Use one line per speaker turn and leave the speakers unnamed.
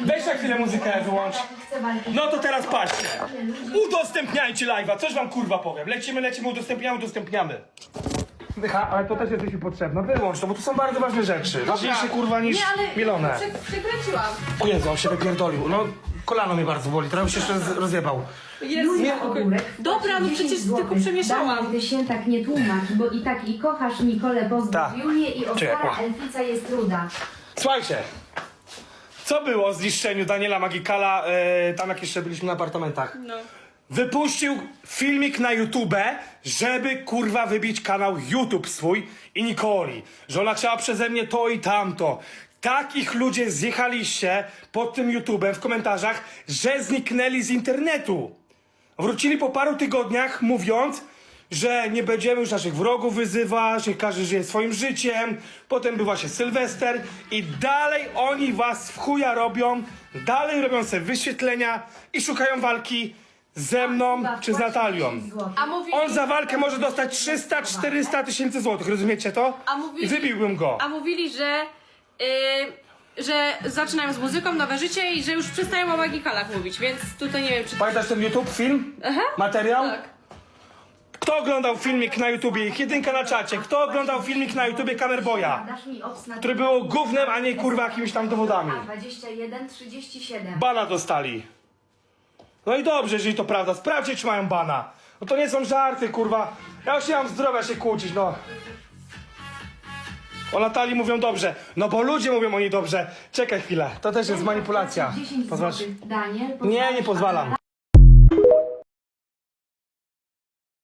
weź na chwilę muzykę wyłącz. No to teraz patrzcie. Udostępniajcie live'a, coś wam kurwa powiem. Lecimy, lecimy, udostępniamy, udostępniamy. Dycha, ale to też jest mi potrzebne. Wyłącz to, bo tu są bardzo ważne rzeczy. Ważniejsze kurwa niż
Nie, ale prze, przekręciłam.
O Jezu, on się wypierdolił. No, kolano mnie bardzo boli, teraz bym się jeszcze roz- rozjebał.
Jest.
Julia Ogórek.
Dobra, no przecież tylko przemieszałam.
Ty się tak nie tłumacz, bo i tak i kochasz Nikolę, pozdrów
Tak.
Julię i
Czekaj,
Oskara
ła.
Elfica jest ruda.
Słuchajcie, co było o zniszczeniu Daniela Magikala, e, tam jak jeszcze byliśmy na apartamentach?
No.
Wypuścił filmik na YouTube, żeby kurwa wybić kanał YouTube swój i Nikoli. Że ona chciała przeze mnie to i tamto. Takich ludzie zjechaliście pod tym YouTubem w komentarzach, że zniknęli z internetu. Wrócili po paru tygodniach mówiąc, że nie będziemy już naszych wrogów wyzywać, że każdy żyje swoim życiem. Potem był właśnie Sylwester i dalej oni was w chuja robią, dalej robią sobie wyświetlenia i szukają walki ze mną czy z Natalią.
A mówili,
On za walkę może dostać 300-400 tysięcy złotych, rozumiecie to?
A mówili-
I wybiłbym go.
a mówili, że, y, że zaczynają z muzyką, nowe życie i że już przestają o magikalach mówić, więc tutaj nie wiem, czy...
Pamiętasz ten YouTube film? Materiał?
Tak.
Kto oglądał filmik na YouTubie? Ich jedynka na czacie. Kto oglądał filmik na YouTubie Kamerboya? Który było gównem, a nie kurwa jakimiś tam dowodami.
A 21, 37.
Bana dostali. No i dobrze, jeżeli to prawda. Sprawdźcie, czy mają bana. No to nie są żarty, kurwa. Ja już nie mam zdrowia się kłócić, no. O Natalii mówią dobrze. No bo ludzie mówią o niej dobrze. Czekaj chwilę, to też jest manipulacja.
10
Pozwalasz?
złotych. Daniel,
Nie, nie pozwalam.